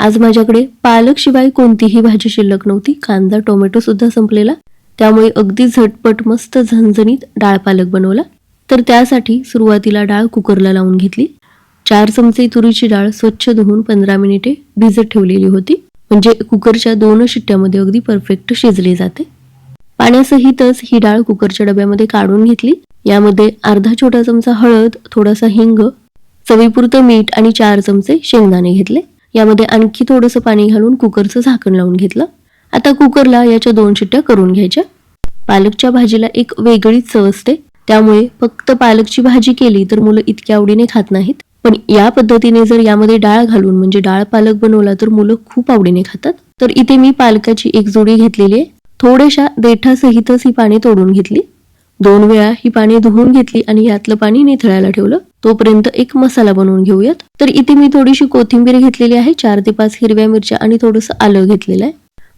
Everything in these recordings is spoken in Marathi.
आज माझ्याकडे पालक शिवाय कोणतीही भाजी शिल्लक नव्हती. कांदा टोमॅटो सुद्धा संपलेला. त्यामुळे अगदी झटपट मस्त झणझणीत डाळ पालक बनवला. तर त्यासाठी सुरुवातीला डाळ कुकरला लावून घेतली. चार चमचे तुरीची डाळ स्वच्छ धुवून पंधरा मिनिटे भिजत ठेवलेली होती. म्हणजे कुकरच्या दोन शिट्ट्यामध्ये अगदी परफेक्ट शिजली जाते. पाण्यासहितच ही डाळ कुकरच्या डब्यामध्ये काढून घेतली. यामध्ये अर्धा छोटा चमचा हळद थोडासा हिंग चवीपुरतं मीठ आणि चार चमचे शेंगदाणे घेतले. यामध्ये आणखी थोडंसं पाणी घालून कुकरचं झाकण लावून घेतलं. आता कुकरला याच्या दोन शिट्ट्या करून घ्यायच्या. पालकच्या भाजीला एक वेगळीच चव असते. त्यामुळे फक्त पालकची भाजी केली तर मुलं इतक्या आवडीने खात नाहीत. पण या पद्धतीने जर यामध्ये डाळ घालून म्हणजे डाळ पालक बनवला तर मुलं खूप आवडीने खातात. तर इथे मी पालकाची एक जोडी घेतलेली आहे. थोड्याशा देठासहितच ही पाणी तोडून घेतली. दोन वेळा ही पाणी धुवून घेतली आणि यातलं पाणी निथळायला ठेवलं. तोपर्यंत एक मसाला बनवून घेऊयात. तर इथे मी थोडीशी कोथिंबीर घेतलेली आहे चार ते पाच हिरव्या मिरच्या आणि थोडंसं आलं घेतलेलं आहे.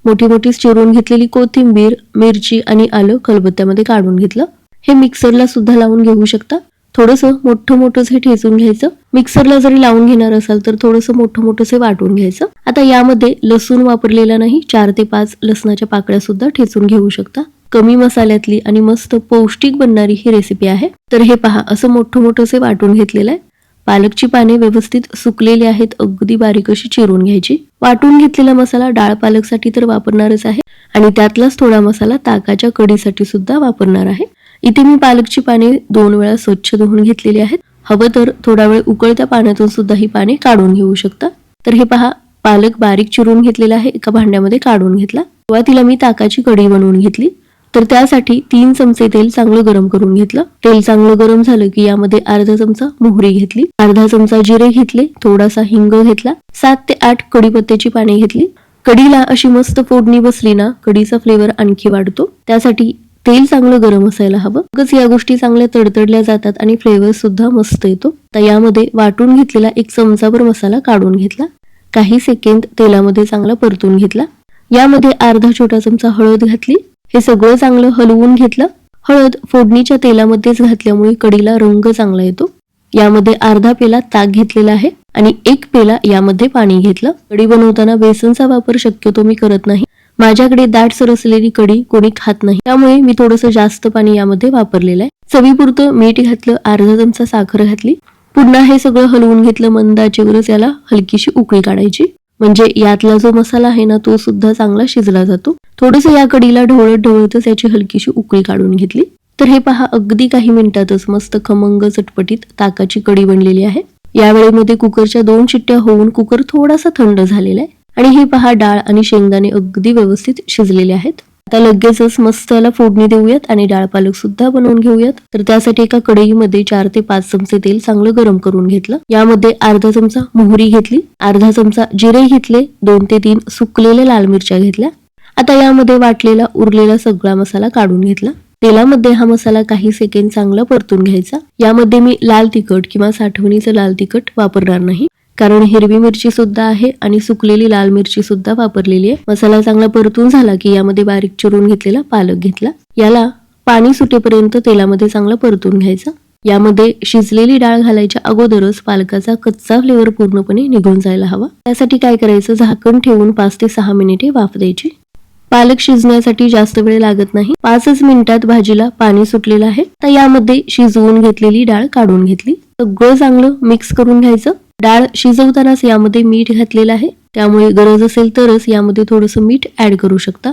मोठी मोठी चिरून घेतलेली कोथिंबीर मिरची आणि आलं खलबत्त्यामध्ये काढून घेतलं. हे मिक्सरला सुद्धा लावून घेऊ शकता. थोडंसं मोठं मोठं हे ठेचून घ्यायचं. मिक्सरला जरी लावून घेणार असाल तर थोडंसं मोठं मोठं हे वाटून घ्यायचं. आता यामध्ये लसूण वापरलेला नाही चार ते पाच लसणाच्या पाकळ्या सुद्धा ठेचून घेऊ शकता. कमी मसाल्यातली आणि मस्त पौष्टिक बनणारी ही रेसिपी आहे. तर हे पहा असं मोठं मोठंसे वाटून घेतलेलं आहे. पालकची पाने व्यवस्थित सुकलेली आहेत अगदी बारीक अशी चिरून घ्यायची. वाटून घेतलेला मसाला डाळ पालकसाठी तर वापरणारच आहे. आणि त्यातलाच थोडा मसाला ताकाच्या कढीसाठी सुद्धा वापरणार आहे. इथे मी पालकची पाने दोन वेळा स्वच्छ धुवून घेतलेली आहेत. हवं तर थोडा वेळ उकळत्या पाण्यातून सुद्धा ही पाने काढून घेऊ शकता. तर हे पहा पालक बारीक चिरून घेतलेला आहे एका भांड्यामध्ये काढून घेतला. सुरुवातीला मी ताकाची कढी बनवून घेतली. तर त्यासाठी तीन चमचे तेल चांगलं गरम करून घेतलं. तेल चांगलं गरम झालं की यामध्ये अर्धा चमचा मोहरी घेतली. अर्धा चमचा जिरे घेतले थोडासा हिंग घेतला सात ते आठ कडीपत्त्याची पाने घेतली. कढीला अशी मस्त फोडणी बसली ना कढीचा फ्लेवर आणखी वाढतो. त्यासाठी तेल चांगलं गरम असायला हवं. मगच या गोष्टी चांगल्या तडतडल्या जातात आणि फ्लेवर सुद्धा मस्त येतो. तर यामध्ये वाटून घेतलेला एक चमचाभर मसाला काढून घेतला. काही सेकंद तेलामध्ये चांगला परतून घेतला. यामध्ये अर्धा छोटा चमचा हळद घातली. हे सगळं चांगलं हलवून घेतलं हळद फोडणीच्या तेलामध्येच घातल्यामुळे कढीला रंग चांगला येतो. यामध्ये अर्धा पेला ताक घेतलेला आहे आणि एक पेला यामध्ये पाणी घेतलं. कढी बनवताना बेसनचा वापर शक्यतो मी करत नाही. माझ्याकडे दाट असलेली कढी कोणी खात नाही. त्यामुळे मी थोडंसं जास्त पाणी यामध्ये वापरलेलं आहे. चवीपुरतं मीठ घातलं अर्धा चमचा साखर घातली. पुन्हा हे सगळं हलवून घेतलं मंद आचेवरच याला हलकीशी उकळी काढायची. म्हणजे यातला जो मसाला आहे ना तो सुद्धा चांगला शिजला जातो. थोडस या कडीला ढवळत ढवळतच याची हलकीशी उकळी काढून घेतली. तर हे पहा अगदी काही मिनिटातच मस्त खमंग चटपटीत ताकाची कडी बनलेली आहे. यावेळेमध्ये कुकरच्या दोन शिट्ट्या होऊन कुकर थोडासा थंड झालेला आहे. आणि हे पहा डाळ आणि शेंगदाणे अगदी व्यवस्थित शिजलेले आहेत. आता लगेचच मस्त याला फोडणी देऊयात आणि डाळ पालक सुद्धा बनवून घेऊयात. तर त्यासाठी एका कढईमध्ये चार ते पाच चमचे तेल चांगलं गरम करून घेतलं. यामध्ये अर्धा चमचा मोहरी घेतली. अर्धा चमचा जिरे घेतले. दोन ते तीन सुकलेल्या लाल मिरच्या घेतल्या. आता यामध्ये वाटलेला उरलेला सगळा मसाला काढून घेतला. तेलामध्ये हा मसाला काही सेकंड चांगला परतून घ्यायचा. यामध्ये मी लाल तिखट किंवा साठवणीचं लाल तिखट वापरणार नाही. कारण हिरवी मिरची सुद्धा आहे आणि सुकलेली लाल मिरची सुद्धा वापरलेली आहे. मसाला चांगला परतून झाला की यामध्ये बारीक चिरून घेतलेला पालक घेतला. याला पाणी सुटेपर्यंत तेलामध्ये चांगला परतून घ्यायचा. यामध्ये शिजलेली डाळ घालायच्या अगोदरच पालकाचा कच्चा फ्लेवर पूर्णपणे निघून जायला हवा. त्यासाठी काय करायचं? झाकण ठेवून पाच ते सहा मिनिटे वाफ द्यायची. पालक शिजण्यासाठी जास्त वेळ लागत नाही. पाचच मिनिटात भाजीला पाणी सुटलेलं आहे. तर यामध्ये शिजवून घेतलेली डाळ काढून घेतली. सगळं चांगलं मिक्स करून घ्यायचं. डाळ शिजवतानाच यामध्ये मीठ घातलेलं आहे. त्यामुळे गरज असेल तरच यामध्ये थोडंसं मीठ ऍड करू शकता.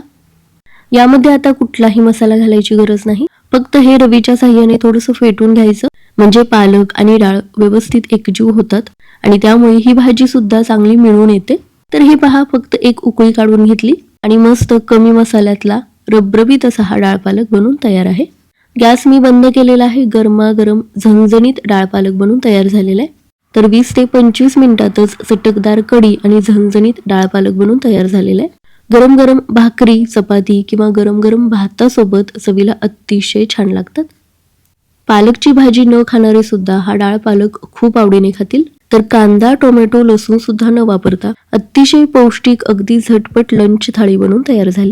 यामध्ये आता कुठलाही मसाला घालायची गरज नाही. फक्त हे रवीच्या साह्याने थोडंसं फेटून घ्यायचं. म्हणजे पालक आणि डाळ व्यवस्थित एकजीव होतात. आणि त्यामुळे ही भाजी सुद्धा चांगली मिळून येते. तर हे पहा फक्त एक उकळी काढून घेतली. आणि मस्त कमी मसाल्यातला रबरबीत असा हा डाळ पालक बनून तयार आहे. गॅस मी बंद केलेला आहे. गरमागरम झणझणीत डाळ पालक बनून तयार झालेला आहे. तर वीस ते पंचवीस मिनिटातच चटकदार कढी आणि झणझणीत डाळ पालक बनून तयार झालेला आहे. गरम गरम भाकरी चपाती किंवा गरम गरम भातासोबत चवीला अतिशय छान लागतात. पालकची भाजी न खाणारे सुद्धा हा डाळ पालक खूप आवडीने खातील. तर कांदा टोमॅटो लसूण सुद्धा न वापरता अतिशय पौष्टिक अगदी झटपट लंच थाळी बनवून तयार झाली.